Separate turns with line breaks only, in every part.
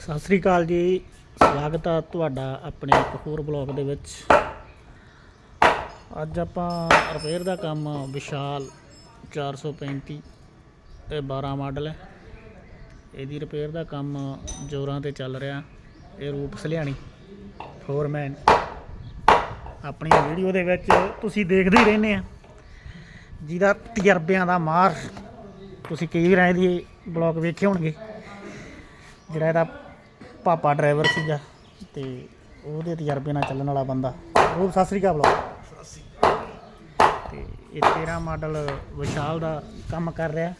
ਸਤਿ ਸ੍ਰੀ ਅਕਾਲ ਜੀ। ਸਵਾਗਤ ਆ ਤੁਹਾਡਾ ਆਪਣੇ ਇੱਕ ਹੋਰ ਬਲੌਗ ਦੇ ਵਿੱਚ। ਅੱਜ ਆਪਾਂ ਰਿਪੇਅਰ ਦਾ ਕੰਮ ਵਿਸ਼ਾਲ 435 ਇਹ 12 ਮਾਡਲ ਹੈ। ਇਹਦੀ ਰਿਪੇਅਰ ਦਾ ਕੰਮ ਜ਼ੋਰਾਂ ਤੇ ਚੱਲ ਰਿਹਾ। ਇਹ ਰੂਪ ਸਲਿਆਣੀ ਫੋਰਮੈਨ। ਆਪਣੀ ਵੀਡੀਓ ਦੇ ਵਿੱਚ ਤੁਸੀਂ ਦੇਖਦੇ ਹੀ ਰਹਿੰਦੇ ਆ। ਜਿਹਦਾ ਤਜਰਬਿਆਂ ਦਾ ਮਾਰ ਤੁਸੀਂ ਕਈ ਵਾਰ ਇਹਦੀ ਬਲੌਗ ਵੇਖੇ ਹੋਣਗੇ। ਜਿਹੜਾ ਇਹਦਾ ਪਾਪਾ ਡਰਾਈਵਰ ਸੀਗਾ ਤੇ ਉਹਦੇ ਤਜਰਬੇ ਨਾਲ ਚੱਲਣ ਵਾਲਾ ਬੰਦਾ। ਉਹ ਸਤਿ ਸ੍ਰੀ ਅਕਾਲ ਬਲੌਗ ਤੇ ਇਹ 13 ਮਾਡਲ ਵਿਸ਼ਾਲ ਦਾ ਕੰਮ ਕਰ ਰਿਹਾ।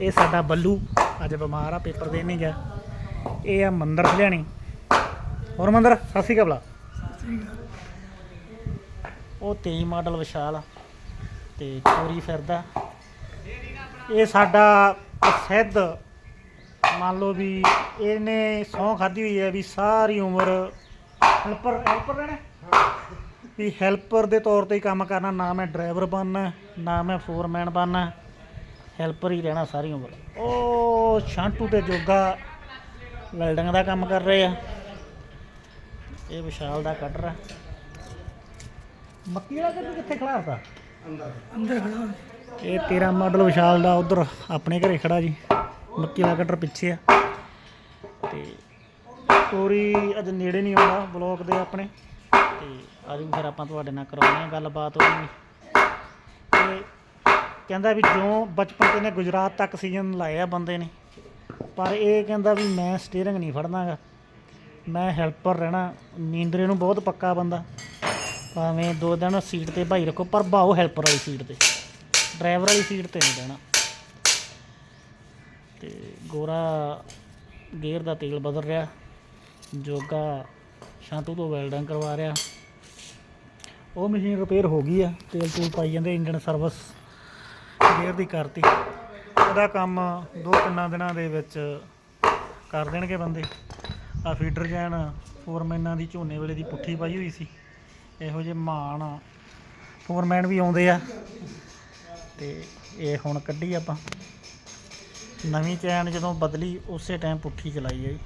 ਇਹ ਸਾਡਾ ਬੱਲੂ ਅੱਜ ਬਿਮਾਰ ਆ ਪੇਪਰ ਦੇਣ ਨਹੀਂ ਗਿਆ। ਇਹ ਆ ਮੰਦਰ ਹਲਿਆਣੀ ਹੋਰ ਮੰਦਰ ਸਤਿ ਸ੍ਰੀ ਅਕਾਲ ਬਲਾ। ਉਹ 23 ਮਾਡਲ ਵਿਸ਼ਾਲ ਆ ਤੇ ਚੋਰੀ ਫਿਰਦਾ। ਇਹ ਸਾਡਾ ਪ੍ਰਸਿੱਧ ਮੰਨ ਲਓ ਵੀ ਇਹਨੇ ਸਹੁੰ ਖਾਧੀ ਹੋਈ ਹੈ ਵੀ ਸਾਰੀ ਉਮਰ ਹੈਲਪਰ ਹੈਲਪਰ ਰਹਿਣਾ ਵੀ ਹੈਲਪਰ ਦੇ ਤੌਰ ਤੇ ਹੀ ਕੰਮ ਕਰਨਾ ਨਾ ਮੈਂ ਡਰਾਈਵਰ ਬਣਨਾ ਨਾ ਮੈਂ ਫੋਰਮੈਨ ਬਣਨਾ ਹੈਲਪਰ ਹੀ ਰਹਿਣਾ ਸਾਰੀ ਉਮਰ। ਉਹ ਸ਼ਾਂਟੂ ਤੇ ਜੋਗਾ ਵੈਲਡਿੰਗ ਦਾ ਕੰਮ ਕਰ ਰਹੇ ਆ। ਇਹ ਵਿਸ਼ਾਲ ਦਾ ਕੱਢ ਮੱਕੀ ਵਾਲਾ ਕੱਢ ਕਿੱਥੇ ਖਲਾਰਦਾ
ਅੰਦਰ ਖੜਾ
ਇਹ 13 ਮਾਡਲ ਵਿਸ਼ਾਲ ਦਾ ਉਧਰ ਆਪਣੇ ਘਰੇ ਖੜਾ ਜੀ। ਮੱਕੀ ਦਾ ਕਟਰ ਪਿੱਛੇ ਆ। ਤੇ ਤੋਰੀ ਅੱਜ ਨੇੜੇ ਨਹੀਂ ਆਉਂਦਾ ਬਲੌਕ ਦੇ ਆਪਣੇ। ਤੇ ਅੱਜ ਫਿਰ ਆਪਾਂ ਤੁਹਾਡੇ ਨਾਲ ਕਰਾਉਣੇ ਆ ਗੱਲਬਾਤ ਉਹਦੀ ਤੇ ਕਹਿੰਦਾ ਵੀ ਜੋ ਬਚਪਨ ਤੇ ਨੇ ਗੁਜਰਾਤ ਤੱਕ ਸੀਜ਼ਨ ਲਾਇਆ ਬੰਦੇ ਨੇ। ਪਰ ਇਹ ਕਹਿੰਦਾ ਵੀ ਮੈਂ ਸਟੀਅਰਿੰਗ ਨਹੀਂ ਫੜਨਾਗਾ। ਮੈਂ ਹੈਲਪਰ ਰਹਿਣਾ ਨੀਂਦਰੇ ਨੂੰ ਬਹੁਤ ਪੱਕਾ ਬੰਦਾ। ਭਾਵੇਂ ਦੋ ਦਿਨ ਸੀਟ ਤੇ ਭਾਈ ਰੱਖੋ, ਪਰ ਭਾਓ ਹੈਲਪਰ ਵਾਲੀ ਸੀਟ ਤੇ। ਡਰਾਈਵਰ ਵਾਲੀ ਸੀਟ ਤੇ ਨਹੀਂ ਰਹਿਣਾ ਤੇ ਗੋਰਾ ਗੇਅਰ ਦਾ ਤੇਲ ਬਦਲ ਰਿਹਾ। ਜੋਗਾ ਸ਼ਾਂਤੂ ਤੋਂ ਵੈਲਡਿੰਗ ਕਰਵਾ ਰਿਹਾ। ਉਹ ਮਸ਼ੀਨ ਰਿਪੇਅਰ ਹੋ ਗਈ ਆ। ਤੇਲ ਤੂਲ ਪਾਈ ਜਾਂਦੇ ਇੰਜਨ ਸਰਵਿਸ ਗੇਅਰ ਦੀ ਕਰਤੀ। ਉਹਦਾ ਕੰਮ ਦੋ ਤਿੰਨਾਂ ਦਿਨਾਂ ਦੇ ਵਿੱਚ ਕਰ ਦੇਣਗੇ ਬੰਦੇ। ਆ ਫੀਡਰ ਜੈਨ ਫੋਰਮੈਨਾਂ ਦੀ ਝੋਨੇ ਵੇਲੇ ਦੀ ਪੁੱਠੀ ਪਾਈ ਹੋਈ ਸੀ। ਇਹੋ ਜਿਹੇ ਮਾਣ ਫੋਰਮੈਨ ਵੀ ਆਉਂਦੇ ਆ। ਤੇ ਇਹ ਹੁਣ ਕੱਢੀ ਆਪਾਂ। ਨਵੀਂ ਚੈਨ ਜਦੋਂ ਬਦਲੀ ਉਸੇ ਟਾਈਮ ਪੁੱਠੀ ਚਲਾਈ ਹੈ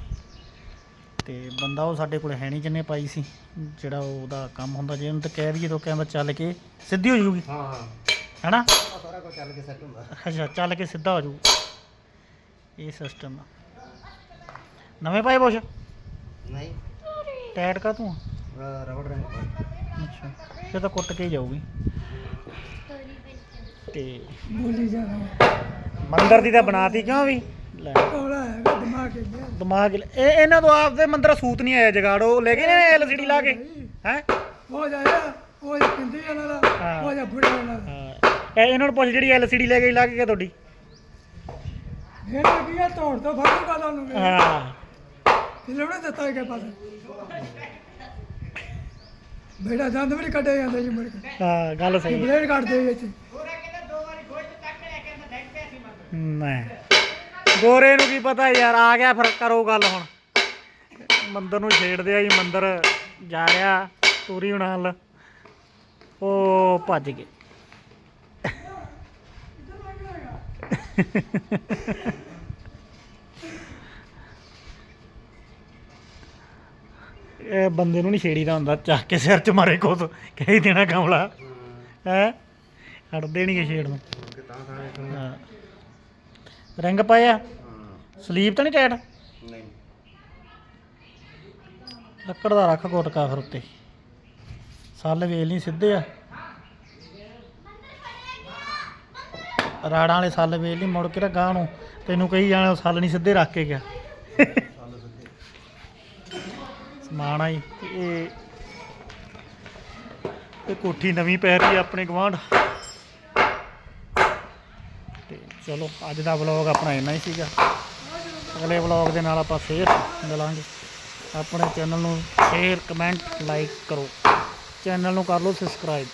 ਤੇ ਬੰਦਾ ਉਹ ਸਾਡੇ ਕੋਲ ਹੈ ਨਹੀਂ ਜਿੰਨੇ ਪਾਈ ਸੀ ਜਿਹੜਾ ਉਹਦਾ ਕੰਮ ਹੁੰਦਾ ਜੇ ਉਹਨੂੰ ਤਾਂ ਕਹਿ ਦਈਏ ਤਾਂ ਕਹਿੰਦਾ ਚੱਲ ਕੇ ਸਿੱਧੀ ਹੋ ਜਾਊਗੀ
ਹਾਂ ਹਾਂ।
ਹੈਨਾ?
ਸਾਰਾ ਕੁਝ ਚੱਲ ਕੇ ਸੈੱਟ ਹੁੰਦਾ।
ਅੱਛਾ ਚੱਲ ਕੇ ਸਿੱਧਾ ਹੋ ਜਾਊ ਇਹ ਸਿਸਟਮ ਨਵੇਂ ਪਾਏ ਬੋਸ਼
ਨਹੀਂ।
ਟਾਇਟ ਕਾ ਤੂੰ
ਰਬੜ ਰੰਗ
ਅੱਛਾ ਇਹ ਤਾਂ ਕੁੱਟ ਕੇ ਹੀ ਜਾਊਗੀ। ਤੇ
ਬੋਲੀ ਜਾਣਾ।
ਮੰਦਰ ਦੀ ਤਾਂ ਬਣਾਤੀ ਕਿਉਂ ਵੀ? ਲੈ।
ਕੋਲਾ ਹੈਗਾ ਦਿਮਾਗ ਹੈ
ਦਿਮਾਗ ਲ- ਇਹ ਇਹਨਾਂ ਤੋਂ ਆਪਦੇ ਮੰਦਰ ਸੂਤ ਨਹੀਂ ਆਇਆ ਜਗਾੜ ਲੈ ਗਏ ਨੇ ਐਲਸੀਡੀ ਲਾ ਕੇ? ਹੈ?
ਹੋ ਜਾਇਆ ਉਹ ਪਿੰਦੀ ਵਾਲਾ ਦਾ
ਹਾਂ।
ਹੋ ਜਾ ਬੁੜਾ ਵਾਲਾ ਦਾ।
ਇਹ ਇਹਨਾਂ ਨੂੰ ਪੁੱਛ ਜਿਹੜੀ ਐਲਸੀਡੀ ਲੈ ਕੇ ਲਾ ਕੇ ਤੁਹਾਡੀ?
ਇਹਨਾਂ ਕੀ ਆ ਤੋੜ ਤੋਂ ਫੜੂ ਕਾ ਤੁਹਾਨੂੰ
ਹਾਂ।
ਲਿਵੜੇ ਦਿੱਤਾ ਕੇ ਪਾਸ ਬੇੜਾ ਦੰਦ ਵੀ ਨੀ ਕੱਢੇ ਜਾਂਦੇ ਜੀ ਮੁੜ ਕੇ।
ਹਾਂ ਗੱਲ ਸਹੀ।
ਬਲੇਡ ਕੱਢਦੇ ਵਿੱਚ
ਮੈਂ ਗੋਰੇ ਨੂੰ ਕੀ ਪਤਾ ਯਾਰ ਆ ਗਿਆ ਫਿਰ ਕਰੋ ਗੱਲ ਹੁਣ। ਮੰਦਰ ਨੂੰ ਛੇੜਦੇ ਆ ਜੀ ਮੰਦਰ ਜਾ ਰਿਹਾ ਤੂਰੀ ਨਾਲ ਉਹ ਭੱਜ ਗਏ। ਇਹ ਬੰਦੇ ਨੂੰ ਨਹੀਂ ਛੇੜੀਦਾ ਹੁੰਦਾ ਚੱਕ ਕੇ ਸਿਰ 'ਚ ਮਾਰੇ ਕੁਛ ਕਹਿ ਦੇਣਾ ਕਮਲਾ ਹੈ? ਹਟਦੇ ਨਹੀਂ ਛੇੜ ਨੂੰ। ਹਾਂ। ਰਿੰਗ ਪਾਇਆ? ਸਲੀਪ ਤਾਂ ਨਹੀਂ ਟਾਈਟ
ਨਹੀਂ।
ਲੱਕੜ ਦਾ ਰੱਖ ਕੋਟਕਾ ਫਿਰ ਉੱਤੇ। ਸੱਲ ਵੇਲ ਨਹੀਂ ਸਿੱਧੇ ਆ। ਰਾੜਾਂ ਵਾਲੇ ਸੱਲ ਵੇਲ ਨਹੀਂ ਮੁੜ ਕੇ ਤਾਂ ਗਾਂ ਨੂੰ ਤੈਨੂੰ ਕਹੀ ਜਾਣਾ ਉਹ ਸੱਲ ਨਹੀਂ ਸਿੱਧੇ ਰੱਖ ਕੇ ਗਿਆ। ਸਮਾਨ ਆਈ। ਇਹ ਕੋਠੀ ਨਵੀਂ ਪੈ ਰਹੀ ਆ ਆਪਣੇ ਗਵਾਂਢ ਚਲੋ, ਅੱਜ ਦਾ ਵਲੌਗ ਆਪਣਾ ਇੰਨਾ ਹੀ ਸੀਗਾ। ਅਗਲੇ ਵਲੌਗ ਦੇ ਨਾਲ ਆਪਾਂ ਫੇਰ ਮਿਲਾਂਗੇ। ਆਪਣੇ ਚੈਨਲ ਨੂੰ ਸ਼ੇਅਰ ਕਮੈਂਟ ਲਾਈਕ ਕਰੋ। ਚੈਨਲ ਨੂੰ ਕਰ ਲਓ ਸਬਸਕ੍ਰਾਈਬ